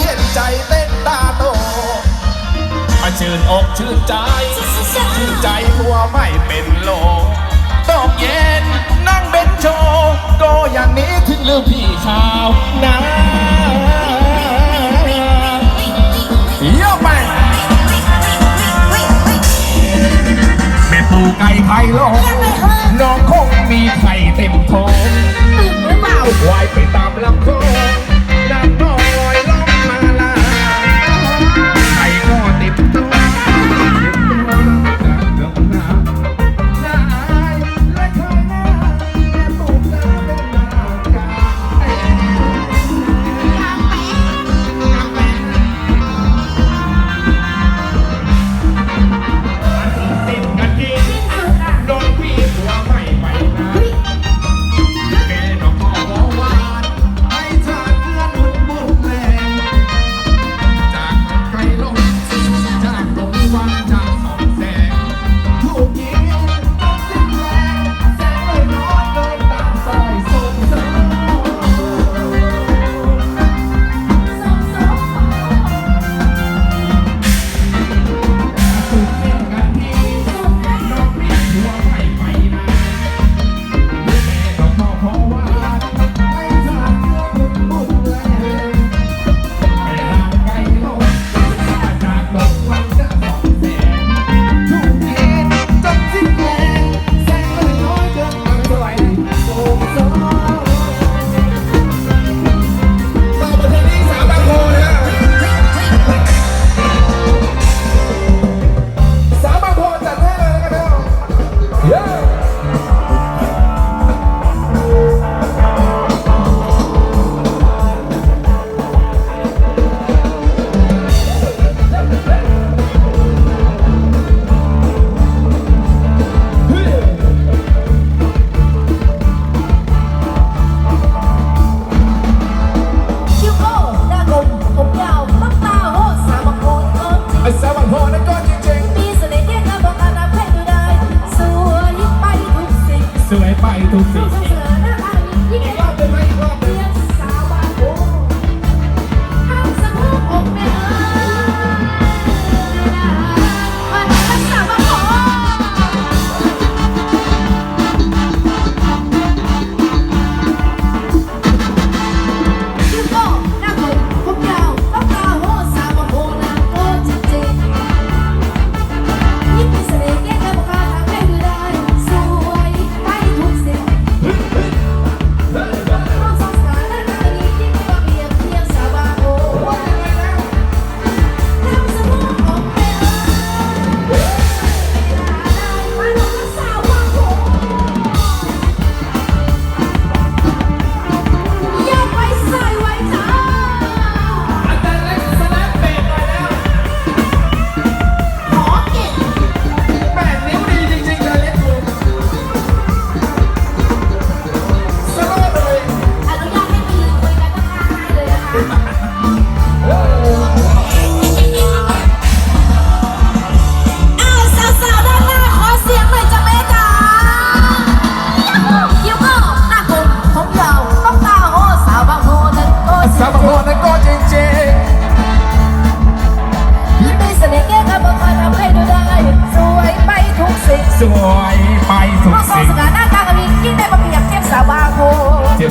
เห็นใจเต้นตาโตมาชื่นอกชื่นใจ ชื่นใจหัวไม่เป็นโลตกเย็นนั่งเบนโชก็อย่างนี้ถึงลืมพี่ชาวนาเยอะไปแม่ปูไก่ไข่ลงน้องคงมีไข่เต็มท้อง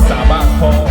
สาบ้างพอ